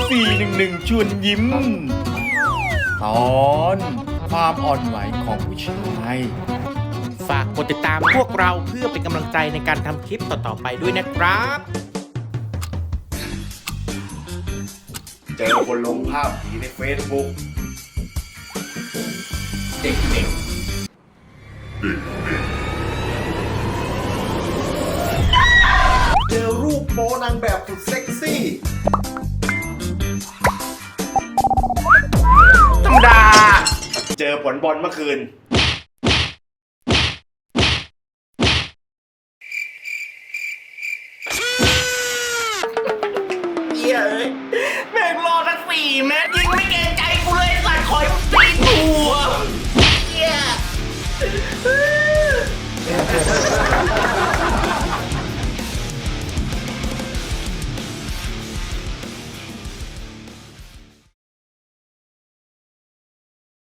411 ชวนยิ้ม ตอนความอ่อนไหวของผู้ชาย ฝากกดติดตามพวกเราเพื่อเป็นกำลังใจในการทำคลิปต่อ ๆ ไปด้วยนะครับ เจอคนลงภาพผีในเฟซบุ๊กเด็กๆเจอรูปโป๊นางแบบสุดเซ็กซี่ จอผลบอลเมื่อคืน เหี้ยเอ้ยแม่งรอสักสี่แมตยิงไม่เก่ง